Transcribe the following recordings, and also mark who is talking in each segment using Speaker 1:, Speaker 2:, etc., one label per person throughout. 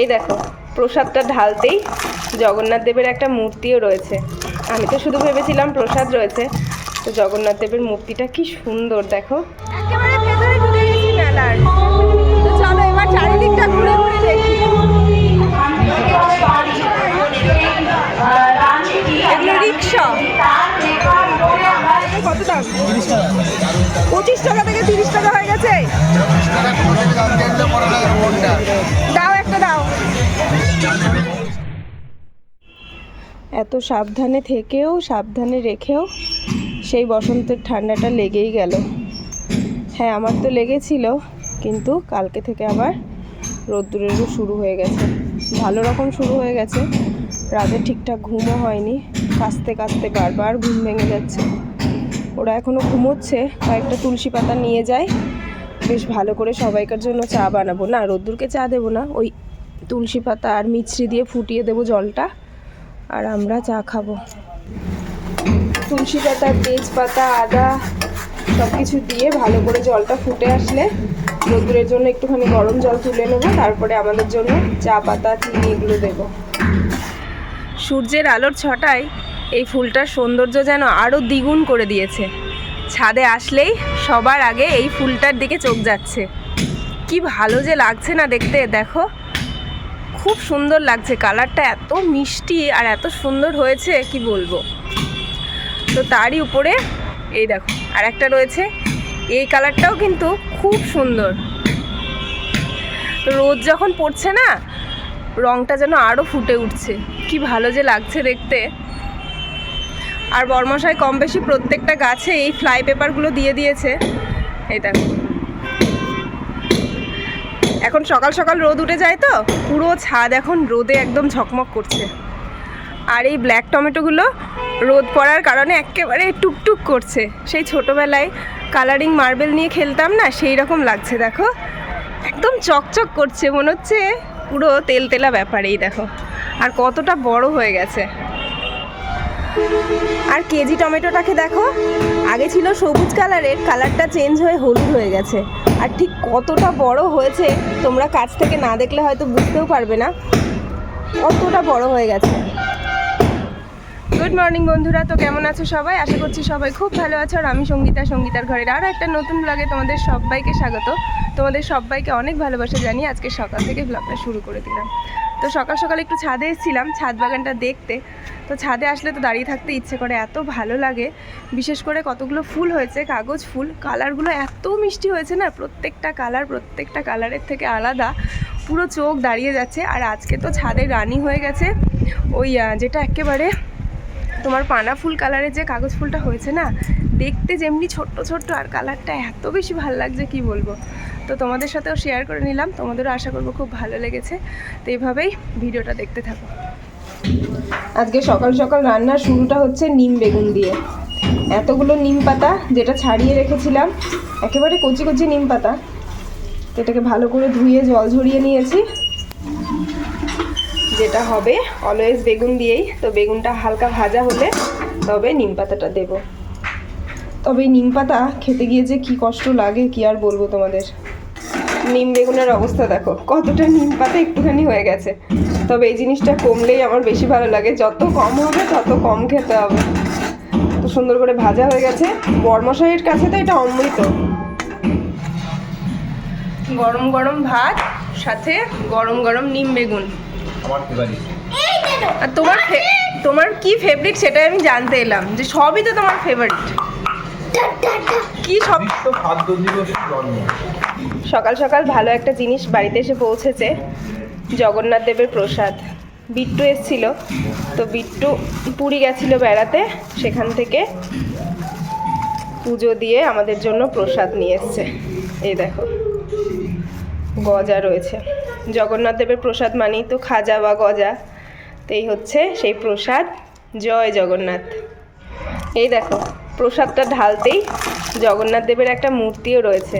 Speaker 1: এই দেখো প্রসাদটা ঢালতেই জগন্নাথ দেবের একটা মূর্তিও রয়েছে। আমি তো শুধু ভেবেছিলাম প্রসাদ রয়েছে। তো জগন্নাথ দেবের মূর্তিটা কি সুন্দর দেখো। একেবারে ভেতরে ঢুকে গেছি মেলার। তো চলো এবার চারিদিকটা ঘুরে ঘুরে দেখি। এগুলো রিক্সা। কত দাম? পঁচিশ টাকা থেকে তিরিশ টাকা হয়ে গেছে। এত সাবধানে থেকেও, সাবধানে রেখেও সেই বসন্তের ঠান্ডাটা লেগেই গেল। হ্যাঁ আমার তো লেগেছিল, কিন্তু কালকে থেকে আবার রোদ্দুরেরও শুরু হয়ে গেছে। ভালো রকম শুরু হয়ে গেছে। রাতে ঠিকঠাক ঘুমও হয়নি। কাঁচতে কাঁচতে বারবার ঘুম ভেঙে যাচ্ছে। ওরা এখনও ঘুমোচ্ছে, কয়েকটা তুলসী পাতা নিয়ে যায়। বেশ ভালো করে সবাইকার জন্য চা বানাবো। না, রোদ্দুরকে চা দেবো না, ওই তুলসী পাতা আর মিছরি দিয়ে ফুটিয়ে দেবো জলটা। আর আমরা চা খাব। তুলসী পাতা তেজপাতা, আদা সব কিছু দিয়ে ভালো করে জলটা ফুটে আসলে রোদ্দুরের জন্য একটুখানি গরম জল তুলে নেব, তারপরে আমাদের জন্য চা পাতা, চিনি এগুলো দেবো। সূর্যের আলোর ছটায় এই ফুলটার সৌন্দর্য যেন আরও দ্বিগুণ করে দিয়েছে। ছাদে আসলেই সবার আগে এই ফুলটার দিকে চোখ যাচ্ছে। কি ভালো যে লাগছে না দেখতে, দেখো। খুব সুন্দর লাগছে। কালারটা এত মিষ্টি আর এত সুন্দর হয়েছে, কি বলব? তো তারই উপরে এই দেখো আর একটা রয়েছে। এই কালারটাও কিন্তু খুব সুন্দর। রোদ যখন পড়ছে না, রংটা যেন আরও ফুটে উঠছে। কি ভালো যে লাগছে দেখতে। আর বর্মশাই কম বেশি প্রত্যেকটা গাছে এই ফ্লাই পেপারগুলো দিয়ে দিয়েছে। এই দেখো। এখন সকাল সকাল রোদ উঠে যায় তো? পুরো ছাদ এখন রোদে একদম ঝকমক করছে। আর এই ব্ল্যাক টমেটোগুলো রোদ পড়ার কারণে একেবারে টুকটুক করছে। সেই ছোটোবেলায় কালারিং মার্বেল নিয়ে খেলতাম না, সেই রকম লাগছে, দেখো। একদম চকচক করছে, মনে হচ্ছে পুরো তেল তেলা ব্যাপার এই দেখো। আর কতটা বড় হয়ে গেছে। আর কেজি টমেটোটাকে দেখো, আগে ছিল সবুজ কালারের কালারটা চেঞ্জ হয়ে হলুদ হয়ে গেছে। আর ঠিক কতটা বড় হয়েছে তোমরা কাছ থেকে না দেখলে হয়তো বুঝতেও পারবে না। কতটা বড় হয়ে গেছে। গুড মর্নিং বন্ধুরা, তো কেমন আছো সবাই? আশা করছি সবাই খুব ভালো আছো। আর আমি সঙ্গীতা, সঙ্গীতার ঘরের আরও একটা নতুন ব্লগে তোমাদের সবাইকে স্বাগত। তোমাদের সবাইকে অনেক ভালোবাসা জানিয়ে আজকে সকাল থেকে ব্লগটা শুরু করে দিলাম। তো সকাল সকাল একটু ছাদে এসেছিলাম, ছাদ বাগানটা দেখতে। তো ছাদে আসলে তো দাঁড়িয়ে থাকতে ইচ্ছে করে, এত ভালো লাগে। বিশেষ করে কতগুলো ফুল হয়েছে, কাগজ ফুল। কালারগুলো এত মিষ্টি হয়েছে না, প্রত্যেকটা কালার, প্রত্যেকটা কালারের থেকে আলাদা। পুরো চোখ দাঁড়িয়ে যাচ্ছে। আর আজকে তো ছাদে রানি হয়ে গেছে। ওই যেটা একেবারে তোমার পানা ফুল কালারের যে কাগজ ফুলটা হয়েছে না, দেখতে যেমনি ছোট্ট ছোট্ট। আর কালারটা এত বেশি ভালো লাগছে, কি বলব? তো তোমাদের সাথেও শেয়ার করে নিলাম। তোমাদেরও আশা করব খুব ভালো লেগেছে। তো এইভাবেই ভিডিওটা দেখতে থাকো। আজকে সকাল সকাল রান্নার শুরুটা হচ্ছে নিম বেগুন দিয়ে। এতগুলো নিম পাতা যেটা ছাড়িয়ে রেখেছিলাম, একেবারে কচি কচি নিম পাতা, এটাকে ভালো করে ধুয়ে জল ঝরিয়ে নিয়েছি। যেটা হবে অলওয়েজ বেগুন দিয়েই। তো বেগুনটা হালকা ভাজা হলে তবে নিম পাতাটা দেব। তবে নিম পাতা খেতে গিয়ে যে কি কষ্ট লাগে, কি আর বলব তোমাদের? নিম বেগুনের অবস্থা দেখো। কতটা নিম পাতা একটুখানি হয়ে গেছে। তবে এই জিনিসটা কমলেই আমার বেশি ভালো লাগে। যত কম হবে তত কম খেতে হবে। তো সুন্দর করে ভাজা হয়ে গেছে। বর্মশাইয়ের কাছে তো এটা অমৃত। গরম গরম ভাত সাথে গরম গরম নিম বেগুন।
Speaker 2: আমার
Speaker 1: আর তোমার ফে- তোমার কি ফেভারিট সেটাই আমি জানতে এলাম যে সবই তো তোমার ফেভারিট কি সব
Speaker 2: খাদ্য জন্ম।
Speaker 1: সকাল সকাল ভালো একটা জিনিস বাড়িতে এসে পৌঁছেছে, জগন্নাথ দেবের প্রসাদ। বিট্টু এসছিল, তো বিট্টু পুরী গেছিল বেড়াতে, সেখান থেকে পুজো দিয়ে আমাদের জন্য প্রসাদ নিয়ে এসছে। এই দেখো, গজা রয়েছে। জগন্নাথ দেবের প্রসাদ মানেই তো খাজা বা গজা, তো এই হচ্ছে সেই প্রসাদ। জয় জগন্নাথ। এই দেখো, প্রসাদটা ঢালতেই জগন্নাথ দেবের একটা মূর্তিও রয়েছে।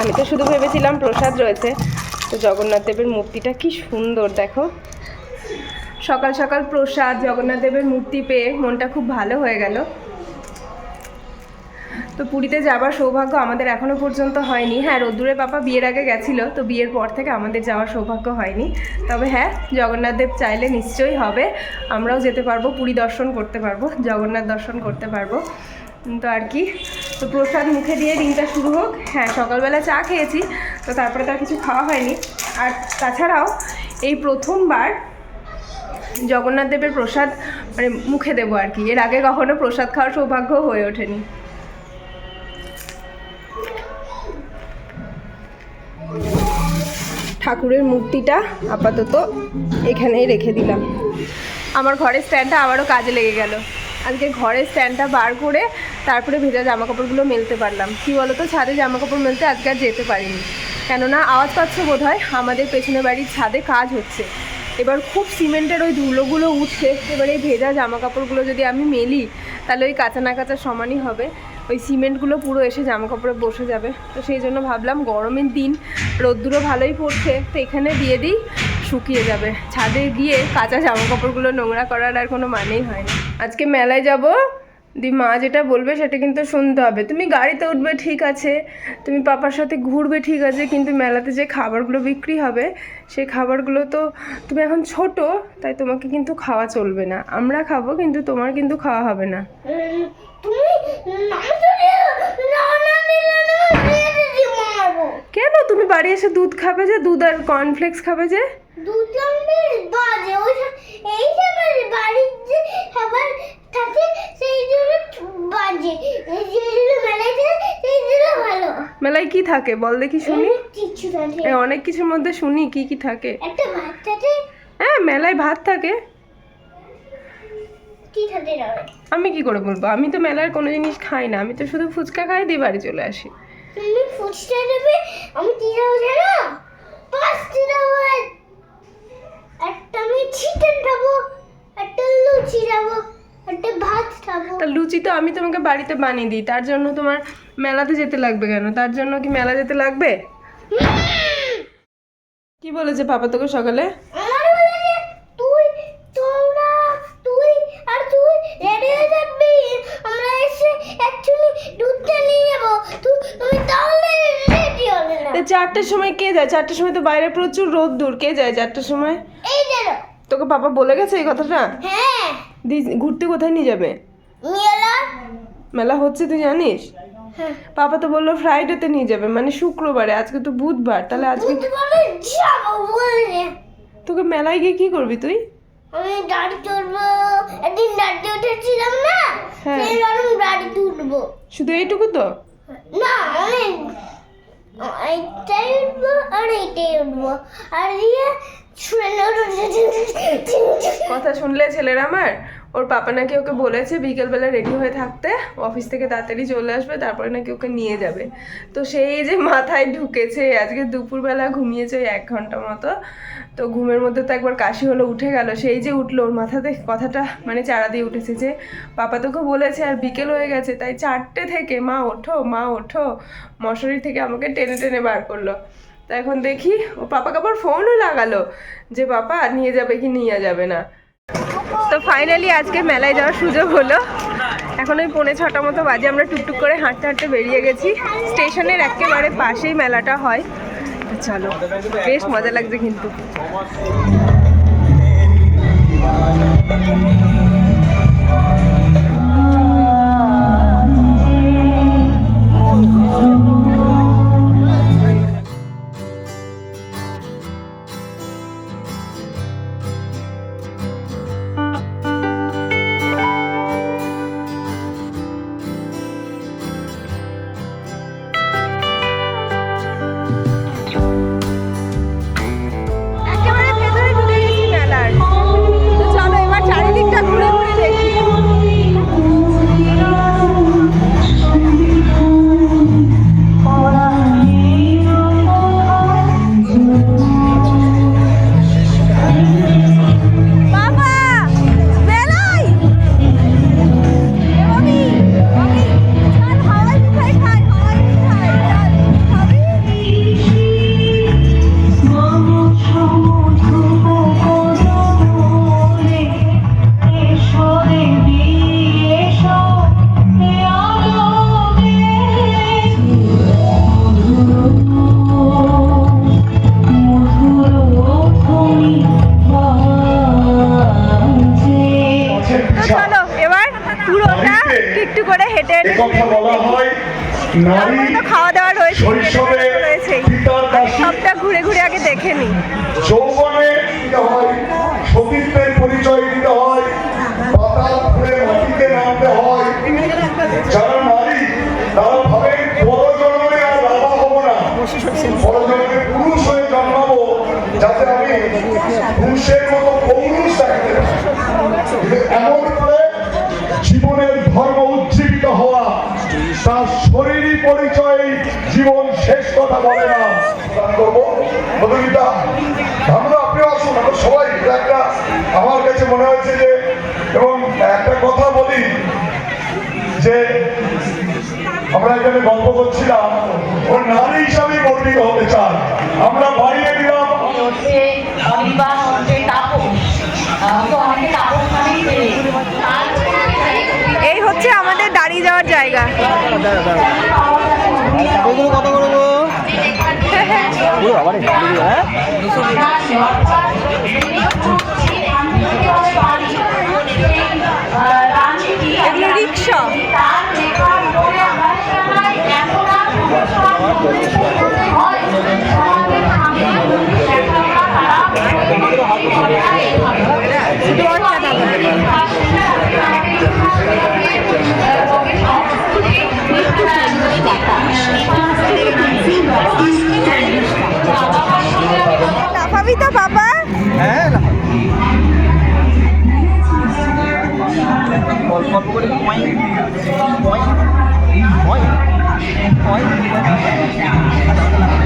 Speaker 1: আমি তো শুধু ভেবেছিলাম প্রসাদ রয়েছে। তো জগন্নাথ দেবের মূর্তিটা কি সুন্দর, দেখো। সকাল সকাল প্রসাদ, জগন্নাথ দেবের মূর্তি পেয়ে মনটা খুব ভালো হয়ে গেল। তো পুরীতে যাবার সৌভাগ্য আমাদের এখনও পর্যন্ত হয়নি। হ্যাঁ রোদ্দুরে পাপা বিয়ের আগে গেছিল, তো বিয়ের পর থেকে আমাদের যাওয়ার সৌভাগ্য হয়নি। তবে হ্যাঁ জগন্নাথ দেব চাইলে নিশ্চয়ই হবে। আমরাও যেতে পারব, পুরী দর্শন করতে পারব, জগন্নাথ দর্শন করতে পারব। তো আর কি তো প্রসাদ মুখে দিয়ে দিনটা শুরু হোক। হ্যাঁ সকালবেলা চা খেয়েছি, তো তারপরে তো আর কিছু খাওয়া হয়নি। আর তাছাড়াও এই প্রথমবার জগন্নাথ দেবের প্রসাদ মানে মুখে দেবো আর কি। এর আগে কখনো প্রসাদ খাওয়ার সৌভাগ্য হয়ে ওঠেনি। ঠাকুরের মূর্তিটা আপাতত এখানেই রেখে দিলাম। আমার ঘরের স্ট্যান্ডটা আবারও কাজে লেগে গেল। আজকে ঘরের স্ট্যান্ডটা বার করে তারপরে ভেজা জামা কাপড়গুলো মেলতে পারলাম। কি বলতো? ছাদে জামা কাপড় মেলতে আজকে আর যেতে পারিনি। কেননা আওয়াজ পাচ্ছ বোধ হয় আমাদের পেছনে বাড়ির ছাদে কাজ হচ্ছে। এবার খুব সিমেন্টের ওই ধুলোগুলো উঠছে, এবার এই ভেজা জামা কাপড়গুলো যদি আমি মেলি, তাহলে ওই কাঁচা না কাঁচা সমানই হবে। ওই সিমেন্টগুলো পুরো এসে জামা কাপড়ে বসে যাবে। তো সেই জন্য ভাবলাম, গরমের দিন রোদ্দুরও ভালোই পড়ছে। তো এখানে দিয়ে দিই শুকিয়ে যাবে। ছাদে গিয়ে কাঁচা জামা কাপড়গুলো নোংরা করার আর কোনো মানেই হয় না আজকে মেলায় যাব। দি মা যেটা বলবে সেটা কিন্তু শুনতে হবে। তুমি গাড়িতে উঠবে, ঠিক আছে। তুমি পাপার সাথে ঘুরবে, ঠিক আছে। কিন্তু মেলাতে যে খাবারগুলো বিক্রি হবে সেই খাবারগুলো তো তুমি এখন ছোট, তাই তোমাকে কিন্তু খাওয়া চলবে না। আমরা খাব, কিন্তু তোমার কিন্তু খাওয়া হবে না। কেন? তুমি বাড়ি এসে দুধ খাবে যে? দুধ আর কর্নফ্লেক্স খাবে যে?
Speaker 3: দুজন বাজে ওই এই সময় বাড়ির যে খাবার থাকে সেই জন্য বাজে। এই যেগুলো মেলাইতে সেই জন্য ভালো।
Speaker 1: মেলায় কি থাকে? বল দেখি শুনি।
Speaker 3: অনেক কিছু থাকে।
Speaker 1: অনেক কিছুর মধ্যে শুনি কি কি থাকে।
Speaker 3: একটা ভাত থাকে।
Speaker 1: হ্যাঁ মেলায় ভাত থাকে। আমি কি করে বলব? আমি তো মেলার কোনো জিনিস খাই না। আমি তো শুধু ফুচকা খাই দিয়ে বাড়ি চলে আসি।
Speaker 3: তুমি ফুচকা আমি কি জানো যাব একটা আমি চিকেন খাব একটা লুচি খাব একটা ভাত খাব।
Speaker 1: তা লুচি তো আমি তোমাকে বাড়িতে বানিয়ে দিই তার জন্য তোমার মেলাতে যেতে লাগবে কেন? তার জন্য কি মেলা যেতে লাগবে? কি বলেছে পাপা তোকে সকালে? চারটের সময় কে যায়? চারটের সময় তো বাইরে প্রচুর রোদ দূর কে যায় চারটের সময়? তোকে পাপা বলে গেছে এই কথাটা?
Speaker 3: হ্যাঁ।
Speaker 1: ঘুরতে কোথায় নিয়ে যাবে? মেলা? হচ্ছে তুই জানিস?
Speaker 3: হ্যাঁ।
Speaker 1: পাপা তো বলল ফ্রাইডেতে নিয়ে যাবে মানে শুক্রবারে আজকে তো বুধবার তাহলে আজকে তোকে মেলায় গিয়ে কি করবি তুই?
Speaker 3: আমি গাড়ি চড়বো একদিন গাড়িতে উঠেছিলাম না?
Speaker 1: হ্যাঁ।
Speaker 3: সেই
Speaker 1: শুধু এইটুকু তো?
Speaker 3: না অনেক এইটাই উঠবো আর এইটাই উঠবো। আর দিয়ে
Speaker 1: কথা শুনলে ছেলের আমার? ওর পাপা নাকি ওকে বলেছে বিকেলবেলা রেডি হয়ে থাকতে অফিস থেকে তাড়াতাড়ি চলে আসবে, তারপরে নাকি ওকে নিয়ে যাবে। তো সেই যে মাথায় ঢুকেছে, আজকে দুপুরবেলা ঘুমিয়েছে এক ঘণ্টা মতো। তো ঘুমের মধ্যে তো একবার কাশি হলো, উঠে গেল। সেই যে উঠল, ওর মাথাতে কথাটা মানে চারা দিয়ে উঠেছে যে, পাপা তোকে বলেছে আর বিকেল হয়ে গেছে, তাই চারটে থেকে মা ওঠো মা ওঠো। মশারি থেকে আমাকে টেনে টেনে বার করল। তা এখন দেখি, ও পাপাকে আবার ফোনও লাগালো যে, পাপা, নিয়ে যাবে কি, নিয়ে যাবে না? তো ফাইনালি আজকে মেলায় যাওয়ার সুযোগ হলো। এখন ওই পৌনে ছটা মতো বাজে, আমরা টুকটুক করে হাঁটতে হাঁটতে বেরিয়ে গেছি। স্টেশনের একেবারে পাশেই মেলাটা হয়। চলো, বেশ মজা লাগছে কিন্তু।
Speaker 4: কথা বলি যে আমরা এখানে গল্প করছিলাম ও নারী হিসাবে গর্বিত হতে চান আমরা বাড়িয়ে দিলাম।
Speaker 5: হচ্ছে অনির্বাণ হচ্ছে তো অনেকে তাপস মানেই ছেলে আর
Speaker 1: এই হচ্ছে আমাদের দাঁড়িয়ে যাওয়ার জায়গা।
Speaker 6: এগুলো কত করে গো হ্যাঁ
Speaker 1: এগুলো রিক্সা।
Speaker 5: হয়
Speaker 6: অল্প করে পয়েন্ট পয়েন্ট পয়েন্ট
Speaker 1: ওঠো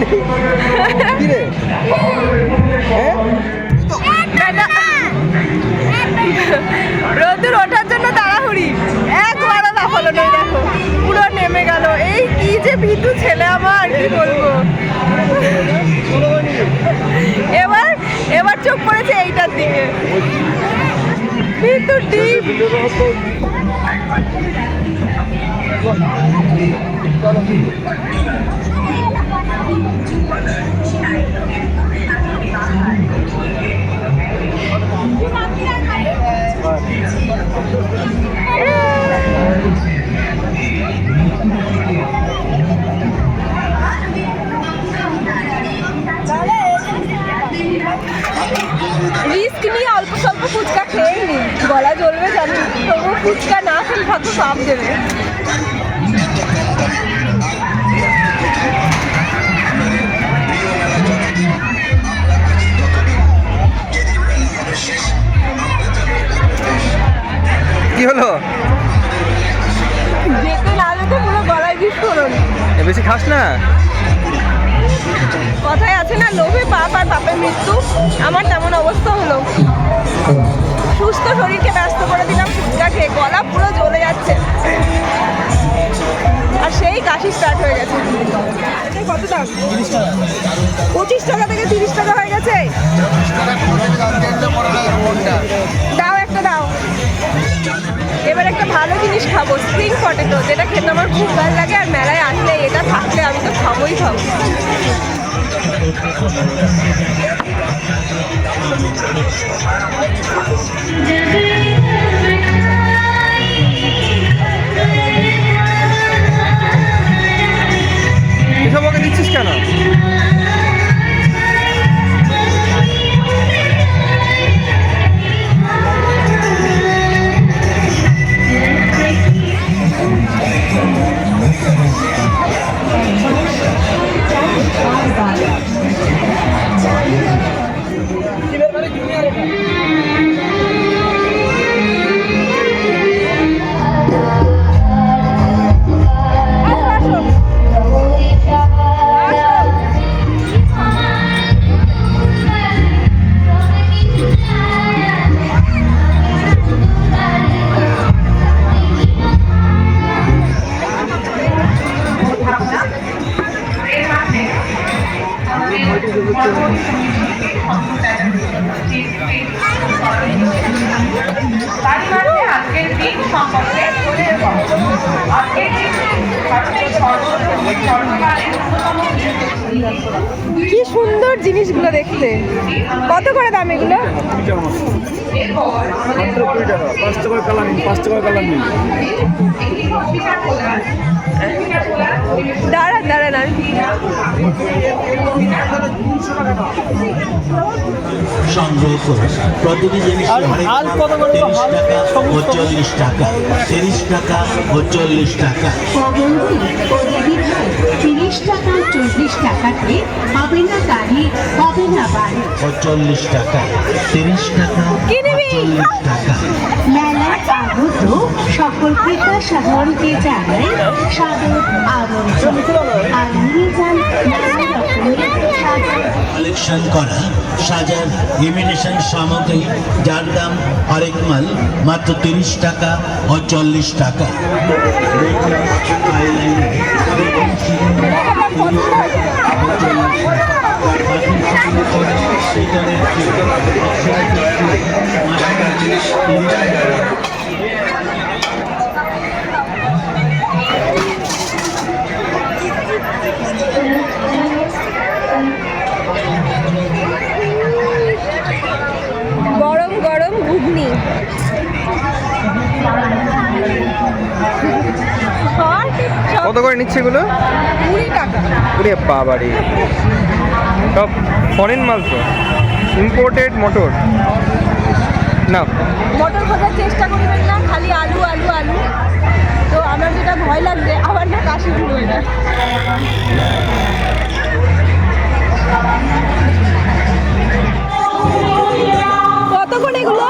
Speaker 6: কি রে হ্যাঁ?
Speaker 1: দাদা রোদুর ওঠার জন্য তাড়াহুড়ি। একবারও লাফালো নেই দেখো, পুরো নেমে গেল। এই কি যে ভীতু ছেলে আমার, কি বলব? এবার এবার চোখ পড়েছে এইটার দিকে। ভীতু ডিপ।
Speaker 6: Friday.
Speaker 1: যেতে না যেতে পুরো গলায় বিস্ফোরণ
Speaker 6: এ বেশি খাস না?
Speaker 1: কথায় আছে না লোভে পাপ আর পাপের মৃত্যু। আমার তেমন অবস্থা হলো। সুস্থ শরীরকে ব্যস্ত করে দিলাম ফুচকা খেয়ে গলা পুরো জ্বলে যাচ্ছে। আর সেই কাশি স্টার্ট হয়ে গেছে। কত দাম পঁচিশ টাকা থেকে তিরিশ টাকা হয়ে গেছে। দাও একটা দাও। এবার একটা ভালো জিনিস খাব স্প্রিং পটেটো যেটা খেতে আমার খুব ভালো লাগে আর মেলায় আসলে কি সুন্দর জিনিসগুলো দেখতে। কত করে দাম এগুলো?
Speaker 6: পাঁচ টাকা। কালার নিন পাঁচ টাকা কালার নিন
Speaker 1: দাঁড়ান দাঁড়ান আমি
Speaker 7: সংগ্রহ করে। প্রতিটি জিনিস টাকা চল্লিশ টাকা। তিরিশ টাকা ও চল্লিশ টাকা
Speaker 8: টাকা চল্লিশ টাকাতে হবে না গাড়ি হবে না বাড়ি।
Speaker 7: চল্লিশ টাকা তিরিশ টাকা চল্লিশ টাকা।
Speaker 8: মেলায় আগত সকল ক্রেতা সাধারণকে জানাই সাদর আমন্ত্রণ। আর নিয়ে যান নানা রকমের
Speaker 7: কালেকশন করা সাজার ইমিটেশন সামগ্রী যার দাম হরেক মাল মাত্র তিরিশ টাকা ও চল্লিশ টাকা
Speaker 1: গরম গরম ঘুগনি।
Speaker 6: কত করে নিচ্ছে এগুলো?
Speaker 1: কুড়ি টাকা।
Speaker 6: বাবারে। সব ফরেন মাল তো। ইম্পোর্টেড মোটর না।
Speaker 1: মটর খোঁজার চেষ্টা করবেন না খালি আলু আলু আলু। তো আমার যেটা ভয় লাগবে আবার না কাশি শুরু হয়ে যায়। কত করে এগুলো?